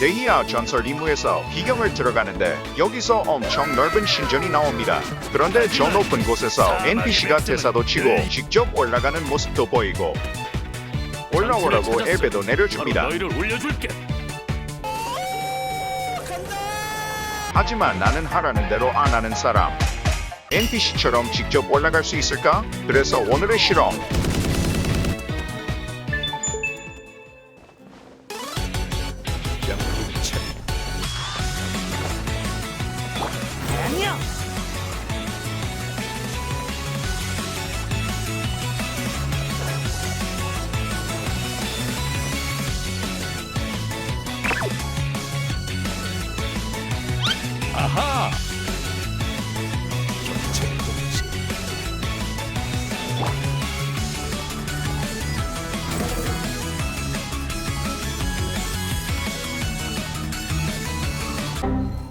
데히아 전설 임무에서 비경을 들어가는데 여기서 엄청 넓은 신전이 나옵니다. 그런데 저 높은 곳에서 NPC가 대사도 치고 직접 올라가는 모습도 보이고 올라오라고 엘베도 내려줍니다. 하지만 나는 하라는 대로 안 하는 사람. NPC처럼 직접 올라갈 수 있을까? 그래서 오늘의 실험. 아니야. 아하.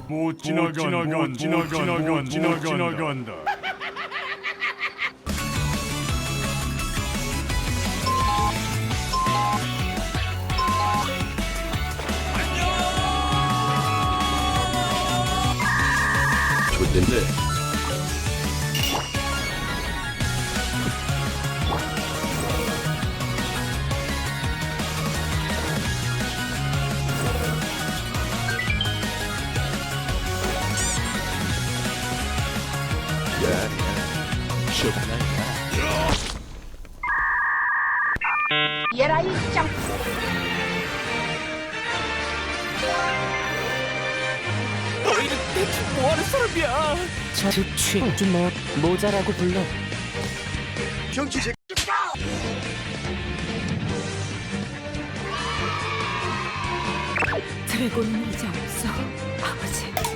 못 지나간 못 지나간 못 지나간다. 좋던데 얘라 이 짱. 너희는 대체 뭐하는 사람이야? 즉취 뭐 모자라고 불러 드래곤은 이제 없어, 아버지.